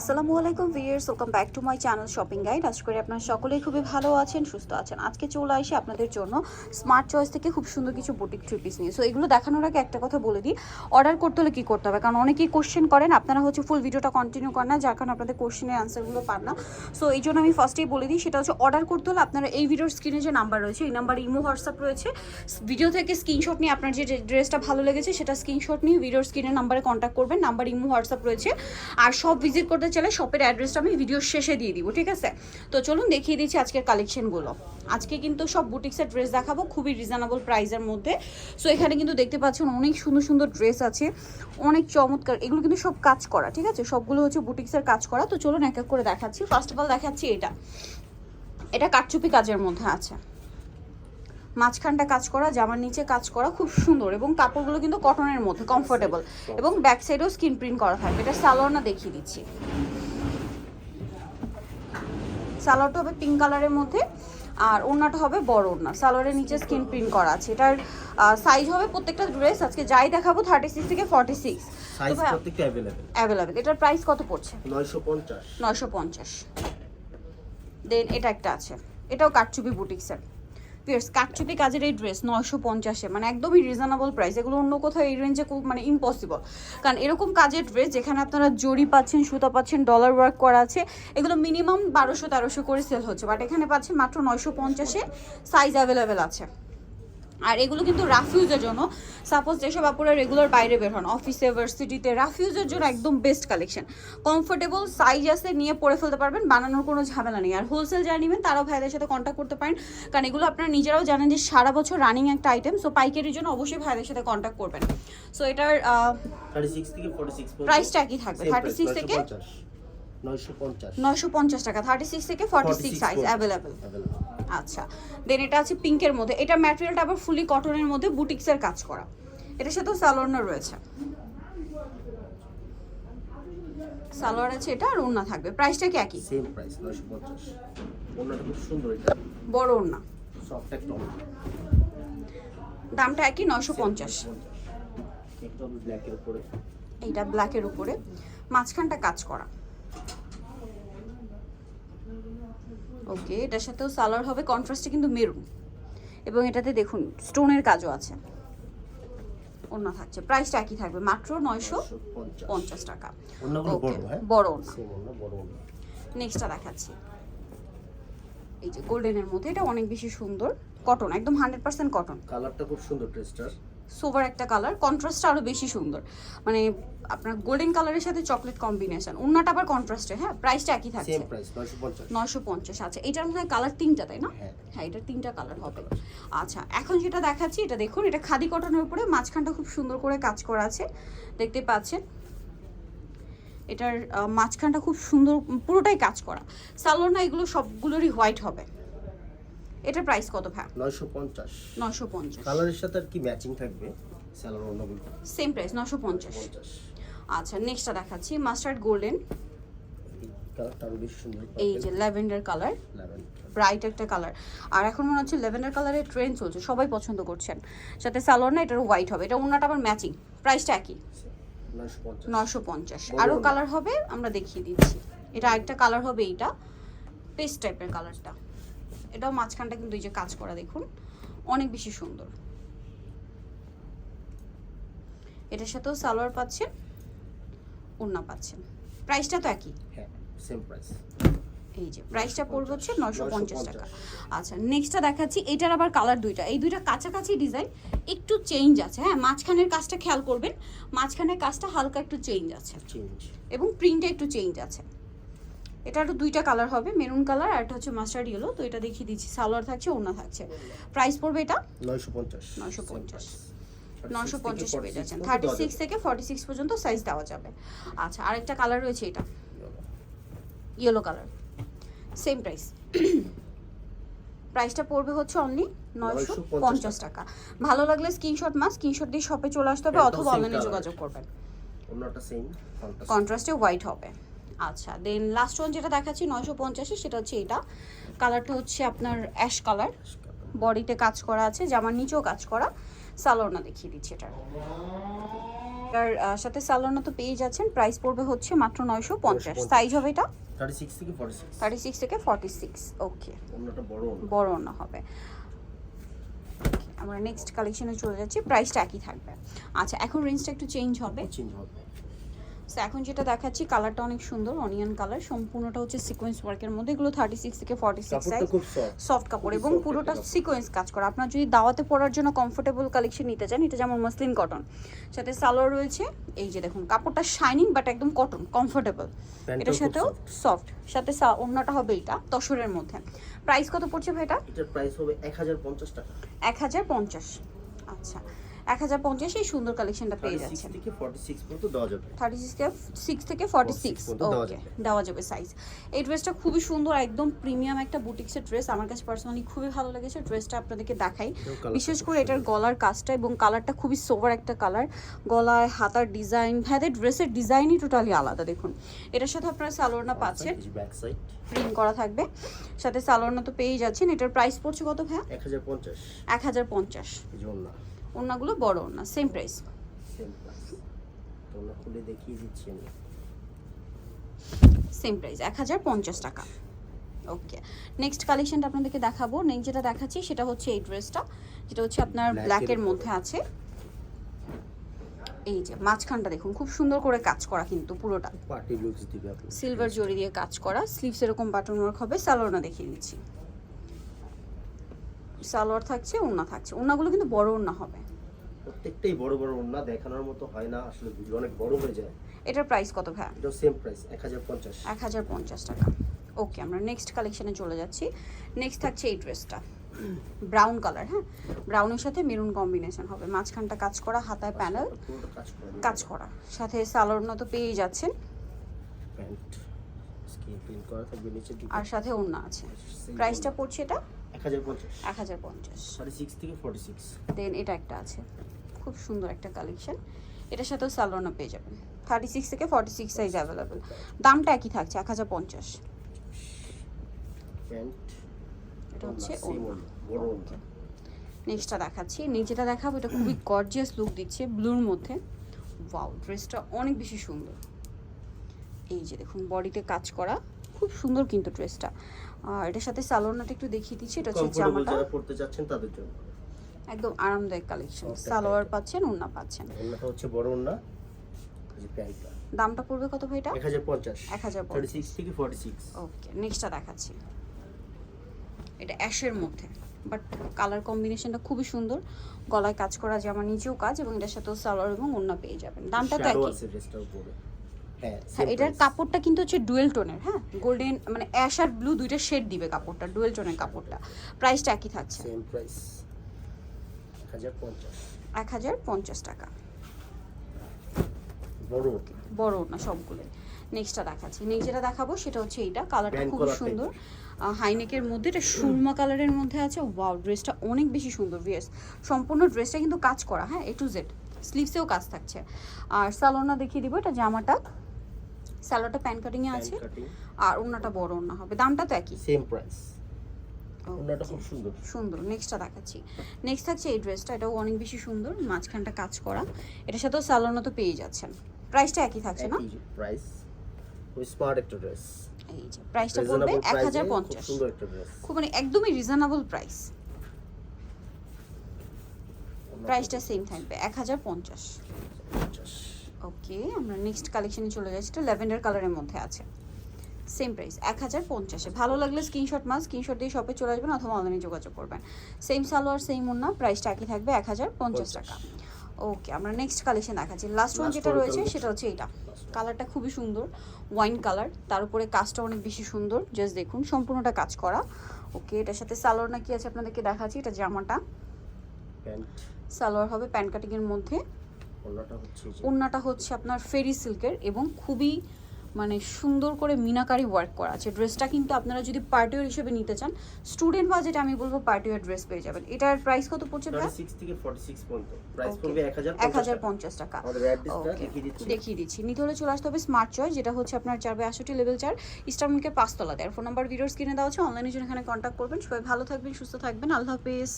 আসসালামু আলাইকুম viewers welcome back to my channel shopping guide আশা করি আপনারা সকলেই খুবই ভালো আছেন, সুস্থ আছেন। আজকে চলে আসি আপনাদের জন্য স্মার্ট চয়েস থেকে খুব সুন্দর কিছু বুটিক থ্রি পিস নিয়ে। সো এগুলো দেখানোর আগে একটা কথা বলে দিই অর্ডার করতে হলে কী করতে হবে? কারণ অনেকেই কোশ্চেন করেন, আপনারা হচ্ছে ফুল ভিডিওটা কন্টিনিউ করেন না, যার কারণে আপনাদের কোশ্চেনের অ্যান্সারগুলো পান না। সো এই জন্য আমি ফার্স্টেই বলে দিই, সেটা হচ্ছে অর্ডার করতে হলে আপনারা এই ভিডিওর স্ক্রিনে যে নাম্বার রয়েছে, এই নাম্বার ইমো হোয়াটসঅ্যাপ রয়েছে। ভিডিও থেকে স্ক্রিনশট নিয়ে আপনার যে ড্রেসটা ভালো লেগেছে, সেটা স্ক্রিনশট নিয়ে ভিডিওর স্ক্রিনের নাম্বারে কন্ট্যাক্ট করবেন নাম্বার ইমো হোয়াটসঅ্যাপ রয়েছে। আর সব ভিজিট করতে চাইলে শপের অ্যাড্রেসটা আমি ভিডিওর শেষে দিয়ে দিব, ঠিক আছে? তো চলুন দেখিয়ে দিচ্ছি আজকের কালেকশনগুলো আজকে কিন্তু সব বুটিক্সের ড্রেস দেখাবো, খুবই রিজনেবল প্রাইসের মধ্যে। সো এখানে কিন্তু দেখতে পাচ্ছেন অনেক সুন্দর সুন্দর ড্রেস আছে, অনেক চমৎকার, এগুলো কিন্তু সব কাজ করা, ঠিক আছে? সবগুলো হচ্ছে বুটিক্সের কাজ করা। তো চলুন এক এক করে দেখাচ্ছি। ফার্স্ট অফ অল দেখাচ্ছি এটা। এটা কাটচুপি কাজের মধ্যে আছে। মাঝখানটা কাজ করা জামার নিচে কাজ করা খুব সুন্দর এবং কাপড়গুলো কিন্তু কটনের মধ্যে কমফোর্টেবল এবং ব্যাক সাইডেও স্কিন প্রিন্ট করা থাকবে। এটা সালোয়ার না দেখিয়ে দিচ্ছি। সালোয়ারটা হবে পিঙ্ক কালারের মধ্যে আর ওড়নাটা হবে বড় ওড়না। সালোয়ারের নিচে স্কিন প্রিন্ট করা আছে। এটার সাইজ হবে প্রত্যেকটা ড্রেস আজকে যাই দেখাবো থার্টি সিক্স থেকে ফর্টি সিক্স অ্যাভেলেবেল অ্যাভেলেবেল এটার প্রাইস কত পড়ছে? নয়শো পঞ্চাশ। নয়শো পঞ্চাশ। দেন এটা একটা আছে। এটাও কাটচুপি বুটিক্সের পিয়ার্স কাটচুপি কাজের এই ড্রেস নয়শো পঞ্চাশে মানে একদমই রিজনেবল প্রাইস এগুলো অন্য কোথাও এই রেঞ্জে খুব মানে ইম্পসিবল কারণ এরকম কাজের ড্রেস যেখানে আপনারা জরি পাচ্ছেন, সুতা পাচ্ছেন ডলার ওয়ার্ক করা আছে, এগুলো মিনিমাম বারোশো তেরোশো করে সেল হচ্ছে বাট এখানে পাচ্ছেন মাত্র নয়শো পঞ্চাশে সাইজ অ্যাভেলেবেল আছে। আর এগুলো কিন্তু রাফিউজের জন্য। সাপোজ যেসব আপুরা রেগুলার বাইরে বের হন অফিসে ভার্সিটিতে রাফিউজের জন্য একদম বেস্ট কালেকশন কমফোর্টেবল সাইজ আছে নিয়ে পরে ফেলতে পারবেন বানানোর কোনো ঝামেলা নেই। আর হোলসেল যারা নেবেন তারাও ভাইদের সাথে কন্ট্যাক্ট করতে পারেন। কারণ এগুলো আপনারা নিজেরাও জানেন যে সারা বছর রানিং একটা আইটেম সো পাইকারির জন্য অবশ্যই ভাইদের সাথে কন্ট্যাক্ট করবেন। সো এটার প্রাইসটা একই থাকবে। থার্টি সিক্স থেকে নয়শো পঞ্চাশ। নয়শো পঞ্চাশ টাকা থার্টি সিক্স থেকে ফর্টি সিক্স সাইজ অ্যাভেলেবেল আচ্ছা দেন এটা আছে পিঙ্কের মধ্যে। এটা ম্যাটেরিয়ালটা আবার ফুলি কটনের মধ্যে বুটিক্সের কাজ করা। এটার সাথেও সালোয়ারও রয়েছে। সালোয়ার আছে এটা আর ওড়না থাকবে। প্রাইসটা কি একই? সেম প্রাইস নয়শো পঞ্চাশ। খুব সুন্দর এটা। বড় ওড়না। সফট একটা দামটা একই ব্ল্যাকের উপরে। মাঝখানটা কাজ করা। ওকে এটার সাথেও সালোয়ার হবে কন্ট্রাস্টে কিন্তু মেরুন এবং এটাতে দেখুন স্টোনের কাজও আছে। ওড়না থাকছে প্রাইসটা একই থাকবে মাত্র নয়শো পঞ্চাশ টাকা। Okay, বড় হ্যাঁ অন্য অন্য নেক্সটটা দেখাচ্ছি। এই যে গোল্ডেনের মধ্যে এটা অনেক বেশি সুন্দর। কটন একদম হান্ড্রেড পার্সেন্ট কটন কালারটা খুব সুন্দর ড্রেসটার সোবার একটা কালার কন্ট্রাস্টটা আরও বেশি সুন্দর। মানে আপনার গোল্ডেন কালারের সাথে চকলেট কম্বিনেশন ওনাটা আবার কন্ট্রাস্টে হ্যাঁ প্রাইসটা একই থাকছে। নয়শো পঞ্চাশ। আচ্ছা এটার মধ্যে কালার তিনটা তাই না? হ্যাঁ। হ্যাঁ এটার তিনটা কালার হবে। আচ্ছা এখন যেটা দেখাচ্ছি এটা দেখুন এটা খাদি কটনের উপরে মাঝখানটা খুব সুন্দর করে কাজ করা আছে। দেখতে পাচ্ছেন? এটার মাঝখানটা খুব সুন্দর পুরোটাই কাজ করা। সালোয়ার না এগুলো সবগুলোরই হোয়াইট হবে। এটার প্রাইস কত ভাই? নয়শো পঞ্চাশ। নশো পঞ্চাশ। কালারের সাথে আর কি ম্যাচিং থাকবে? স্যালার অন্যগুলো? সেম প্রাইস নশো পঞ্চাশ। পঞ্চাশ। আচ্ছা নেক্সটটা দেখাচ্ছি মাস্টার্ড গোল্ডেন এই যে ল্যাভেন্ডার কালার ব্রাইট একটা কালার আর এখন মনে হচ্ছে ল্যাভেন্ডার কালারের ট্রেন্ড চলছে সবাই পছন্দ করছেন। সাথে সালোয়ার না এটার হোয়াইট হবে এটা অন্যটা আবার ম্যাচিং প্রাইসটা একই। নশো পঞ্চাশ। আরও কালার হবে। আমরা দেখিয়ে দিচ্ছি। এটা আরেকটা কালার হবে এইটা। পেস্ট টাইপের কালারটা এটাও মাঝখানটা কিন্তু এই যে কাজ করা দেখুন অনেক বেশি সুন্দর। এটার সাথেও সালোয়ার পাচ্ছেন ওড়না পাচ্ছেন। প্রাইসটা তো একই? হ্যাঁ সেম প্রাইস এই যে প্রাইসটা পড়বে হচ্ছে নশো পঞ্চাশ টাকা। আচ্ছা নেক্সটটা দেখাচ্ছি এটার আবার কালার দুইটা। এই দুইটা কাছাকাছি ডিজাইন একটু চেঞ্জ আছে হ্যাঁ? মাঝখানের কাজটা খেয়াল করবেন মাঝখানের কাজটা হালকা একটু চেঞ্জ আছে। এবং প্রিন্টে একটু চেঞ্জ আছে। এটারও দুইটা কালার হবে মেরুন কালার আর একটা হচ্ছে মাস্টার্ড ইয়েলো তো এটা দেখিয়ে দিচ্ছি। সালোয়ার থাকছে ওনা থাকছে। প্রাইস পড়বে এটা? নয়শো পঞ্চাশ। 950 নশো পঞ্চাশ পেয়ে যাচ্ছেন। থার্টি সিক্স থেকে ফর্টি সিক্স পর্যন্ত সাইজ দেওয়া যাবে। আচ্ছা আরেকটা কালার রয়েছে এটা। ইয়েলো কালার সেম প্রাইস প্রাইসটা পড়বে হচ্ছে অনলি নয়শো 950 পঞ্চাশ টাকা। ভালো লাগলে স্ক্রিনশট মাস স্ক্রিনশট দিয়ে শপে চলে আসতে হবে অথবা অনলাইনে যোগাযোগ করবেন। কন্ট্রাস্টে হোয়াইট হবে। আচ্ছা দেন লাস্ট ওয়ান যেটা দেখাচ্ছি নয়শো পঞ্চাশে সেটা হচ্ছে এটা। কালারটা হচ্ছে আপনার অ্যাশ কালার বডিতে কাজ করা আছে জামার নিচেও কাজ করা। সালোয়ার না দেখিয়ে দিচ্ছি এটা। আর আহ, সাথে সালোয়ার তো পেয়ে যাচ্ছেন প্রাইস পড়বে হচ্ছে মাত্র নয়শো পঞ্চাশ। সাইজ হবে এটা? থার্টি সিক্স থেকে ফর্টি সিক্স ওকে বড় অন্য। হবে। আমরা নেক্সট কালেকশনে চলে যাচ্ছি প্রাইসটা একই থাকবে। আচ্ছা এখন রেঞ্জটা একটু চেঞ্জ হবে। চেঞ্জ হবে। সো এখন যেটা দেখাচ্ছি কালারটা অনেক সুন্দর অনিয়ন কালার সম্পূর্ণটা হচ্ছে সিকোয়েন্স ওয়ার্কের মধ্যে। এগুলো থার্টি সিক্স থেকে ফর্টি সিক্স সাইজ সফট কাপড় এবং পুরোটা সিকোয়েন্স কাজ করা। আপনার যদি দাওয়াতে পরার জন্য কমফোর্টেবল কালেকশন নিতে চান এটা যেমন মসলিন কটন সাথে সালোয়ার রয়েছে। এই যে দেখুন কাপড়টা শাইনিং বাট একদম কটন কমফোর্টেবল এটার সাথেও সফট সাথে ওড়নাটা হবে এটা তসরের মধ্যে। প্রাইস কত পড়ছে ভাইটা? এটার প্রাইস হবে এক হাজার পঞ্চাশ টাকা। এক হাজার পঞ্চাশ। আচ্ছা। এক হাজার পঞ্চাশ এই সুন্দর কালেকশনটা পেয়ে যাচ্ছেন। থার্টি সিক্স থেকে সিক্স থেকে ফর্টি সিক্স ওকে দেওয়া যাবে। সাইজ এই ড্রেসটা খুবই সুন্দর একদম প্রিমিয়াম একটা বুটিক্সের ড্রেস আমার কাছে পার্সোনালি খুবই ভালো লেগেছে। ড্রেসটা আপনাদেরকে দেখাই। বিশেষ করে এটার গলার কাজটা এবং কালারটা খুবই সোভার একটা কালার গলায় হাতার ডিজাইন হ্যাঁ ড্রেসের ডিজাইনই টোটালি আলাদা দেখুন। এটার সাথে আপনারা সালোয়ারনা পাচ্ছেন। প্রিন্ট করা থাকবে। সাথে সালোয়ারনা তো পেয়ে যাচ্ছেন। এটার প্রাইস পড়ছে কত ভাইয়া? এক হাজার পঞ্চাশ। এক হাজার পঞ্চাশ। ওনাগুলো বড় ওনা সেম প্রাইস খুলে দেখিয়ে দিচ্ছি আমি। সেম প্রাইস এক হাজার পঞ্চাশ টাকা। ওকে নেক্সট কালেকশনটা আপনাদেরকে দেখাবো। নেক্সট যেটা দেখাচ্ছি সেটা হচ্ছে এই ড্রেসটা যেটা হচ্ছে আপনার ব্ল্যাকের এর মধ্যে আছে। এই যে মাঝখানটা দেখুন খুব সুন্দর করে কাজ করা কিন্তু পুরোটা। পার্টি লুকস দিবে আপনি সিলভার জরি দিয়ে কাজ করা। স্লিভস এরকম বাটন ওয়ার্ক হবে সালোয়ারটা দেখিয়ে দিচ্ছি। সালোয়ার থাকছে ওড়না থাকছে। ওড়নাগুলো কিন্তু বড় ওড়না হবে। প্রত্যেকটাই বড় বড় ওন্না দেখানোর মতো হয় না। আসলে ভিডিও অনেক বড় হয়ে যায়। এটার প্রাইস কত ভাইয়া? এটাও সেম প্রাইস এক হাজার পঞ্চাশ। এক হাজার পঞ্চাশ টাকা। ওকে আমরা নেক্সট কালেকশনে চলে যাচ্ছি। নেক্সট থাকছে এই ড্রেসটা ব্রাউন কালার হ্যাঁ? ব্রাউনের সাথে মেরুন কম্বিনেশন হবে। মাঝখানটা কাজ করা হাতায় প্যানেল কাজ করা। সাথে সালোয়ার তো পেয়েই যাচ্ছেন। আর সাথে ওড়না আছে। প্রাইসটা পড়ছে এটা? এক হাজার পঞ্চাশ। দেন এটা একটা আছে। খুব সুন্দর একটা কালেকশন এটার সাথেও সালোয়ারনা পেয়ে যাবেন। থার্টি সিক্স থেকে ফর্টি সিক্স সাইজ অ্যাভেলেবেল দামটা একই থাকছে এক হাজার পঞ্চাশ। এটা হচ্ছে নেক্সটটা দেখাচ্ছি। নিচেটা দেখাবো এটা খুবই গর্জিয়াস লুক দিচ্ছে ব্লুর মধ্যে। ওয়াও ড্রেসটা অনেক বেশি সুন্দর। এই যে দেখুন বডিতে কাজ করা। খুব সুন্দর কিন্তু ড্রেসটা এটার সাথে সালোয়ারটা একটু দেখিয়ে দিচ্ছি এটা হচ্ছে জামাটা। যারা পড়তে যাচ্ছেন তাদের জন্য। একদম আরামদায়ক কালেকশন সালোয়ার পাচ্ছেন ওড়না পাচ্ছেন। ওন্নাটা হচ্ছে বড় ওন্না দামটা পড়বে কত ভাই এটা? এক হাজার পঞ্চাশ। 1050 থার্টি সিক্স থেকে ফর্টি সিক্স ওকে নেক্সটটা দেখাচ্ছি। এটা অ্যাশের মধ্যে। বাট কালার কম্বিনেশনটা খুবই সুন্দর। গলায় কাজ করা জামা নিচেও কাজ এবং এটার সাথেও সালোয়ার এবং ওড়না পেয়ে যাবেন। দামটা তো একই। হ্যাঁ হ্যাঁ এটার কাপড়টা কিন্তু হচ্ছে ডুয়েল টোনের হ্যাঁ? গোল্ডেন মানে অ্যাশ আর ব্লু দুইটা শেড দিবে কাপড়টা ডুয়েল টোনের কাপড়টা। প্রাইসটা একই থাকছে। সেম প্রাইস এক হাজার পঞ্চাশ। এক হাজার পঞ্চাশ টাকা। বড় বড় না সবগুলো নেক্সটটা দেখাচ্ছি। নেক্সট যেটা দেখাবো সেটা হচ্ছে এইটা। কালারটা খুব সুন্দর। হাইনেকের মধ্যে এটা সুরমা কালারের মধ্যে আছে। ওয়াও ড্রেসটা অনেক বেশি সুন্দর ভিয়ার্স সম্পূর্ণ ড্রেসটা কিন্তু কাজ করা হ্যাঁ এ টু জেড স্লিভসেও কাজ থাকছে। আর সালোনা দেখিয়ে দিব এটা জামাটা। সালোয়ারটা প্যান কাটিংয়ে আছে আর ওড়নাটা বড় ওড়না হবে। দামটা তো একই। Same price. ওন্নাটা খুব সুন্দর। সুন্দর। নেক্সটটা দেখাচ্ছি। নেক্সট থাকছে এই ড্রেসটা এটাও অনেক বেশি সুন্দর। মাঝখানটা কাজ করা। এটার সাথেও সালোনা তো পেয়ে যাচ্ছেন। প্রাইসটা একই থাকছে না? প্রাইস স্মার্ট একটা ড্রেস এই যে প্রাইসটা পড়বে এক হাজার পঞ্চাশ। সুন্দর একটা ড্রেস খুব মানে একদমই রিজনেবল প্রাইস প্রাইসটা সেম থাকবে। এক হাজার পঞ্চাশ। ওকে আমরা নেক্সট কালেকশনে চলে যাচ্ছি। এটা ল্যাভেন্ডার কালারের মধ্যে আছে। সেম প্রাইস এক হাজার পঞ্চাশে। ভালো লাগলে স্ক্রিনশট মাস স্ক্রিনশট দিয়ে শপে চলে আসবেন অথবা অনলাইনে যোগাযোগ করবেন। সেম সালোয়ার সেম ওন্না প্রাইসটা একই থাকবে এক হাজার পঞ্চাশ টাকা। ওকে আমরা নেক্সট কালেকশন দেখাচ্ছি। লাস্ট ওয়ান যেটা রয়েছে সেটা হচ্ছে এইটা। কালারটা খুবই সুন্দর ওয়াইন কালার তার উপরে কাজটা অনেক বেশি সুন্দর। জাস্ট দেখুন সম্পূর্ণটা কাজ করা। ওকে এটার সাথে সালোয়ার না কি আছে আপনাদেরকে দেখাচ্ছি? এটা জামাটা। প্যান্ট সালোয়ার হবে প্যান্ট কাটিংয়ের মধ্যে। ওন্নাটা হচ্ছে ওড়নাটা হচ্ছে আপনার ফেরি সিল্কের এবং খুবই মানে সুন্দর করে মিনাকারি ওয়ার্ক করা আছে। ড্রেসটা কিন্তু আপনারা যদি পার্টিওয়ার হিসেবে নিতে চান স্টুডেন্ট বাজেটে আমি বলব পার্টিওয়ার ড্রেস পেয়ে যাবেন। এটার প্রাইস কত পড়ছে ভাই 36 থেকে 46 পর্যন্ত। প্রাইস. পড়বে 1050 এক হাজার পঞ্চাশ টাকা। দেখিয়ে দিচ্ছি। নিতে হলে চলে আসতে হবে স্মার্ট চয়েস যেটা হচ্ছে আপনার চার বাই আষট্টি লেভেল চার ইস্টার্নকে পাঁচতলা। দেয় ফোন নাম্বার ভিডিওর কিনে দেওয়া আছে। অনলাইনে জন্য এখানে কন্ট্যাক্ট করবেন সবাই ভালো থাকবেন সুস্থ থাকবেন। আল্লাহ হাফেজ।